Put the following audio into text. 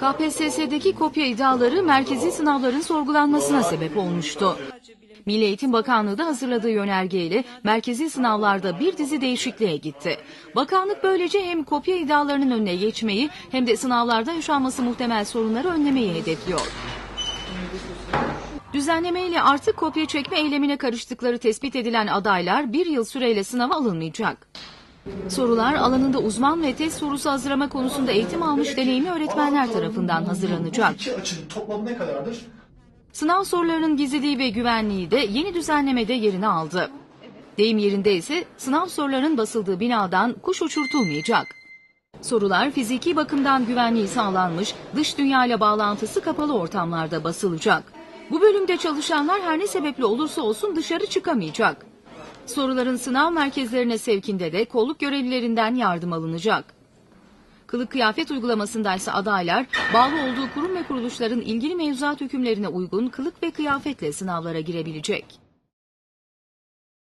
KPSS'deki kopya iddiaları merkezi sınavların sorgulanmasına sebep olmuştu. Milli Eğitim Bakanlığı da hazırladığı yönergeyle merkezi sınavlarda bir dizi değişikliğe gitti. Bakanlık böylece hem kopya iddialarının önüne geçmeyi hem de sınavlarda yaşanması muhtemel sorunları önlemeyi hedefliyor. Düzenlemeyle artık kopya çekme eylemine karıştıkları tespit edilen adaylar bir yıl süreyle sınava alınmayacak. Sorular alanında uzman ve test sorusu hazırlama konusunda eğitim almış deneyimli öğretmenler tarafından hazırlanacak. İki açının toplamı ne kadardır? Sınav sorularının gizliliği ve güvenliği de yeni düzenlemede yerini aldı. Deyim yerinde ise sınav sorularının basıldığı binadan kuş uçurtulmayacak. Sorular fiziki bakımdan güvenliği sağlanmış, dış dünya ile bağlantısı kapalı ortamlarda basılacak. Bu bölümde çalışanlar her ne sebeple olursa olsun dışarı çıkamayacak. Soruların sınav merkezlerine sevkinde de kolluk görevlilerinden yardım alınacak. Kılık kıyafet uygulamasındaysa adaylar bağlı olduğu kurum ve kuruluşların ilgili mevzuat hükümlerine uygun kılık ve kıyafetle sınavlara girebilecek.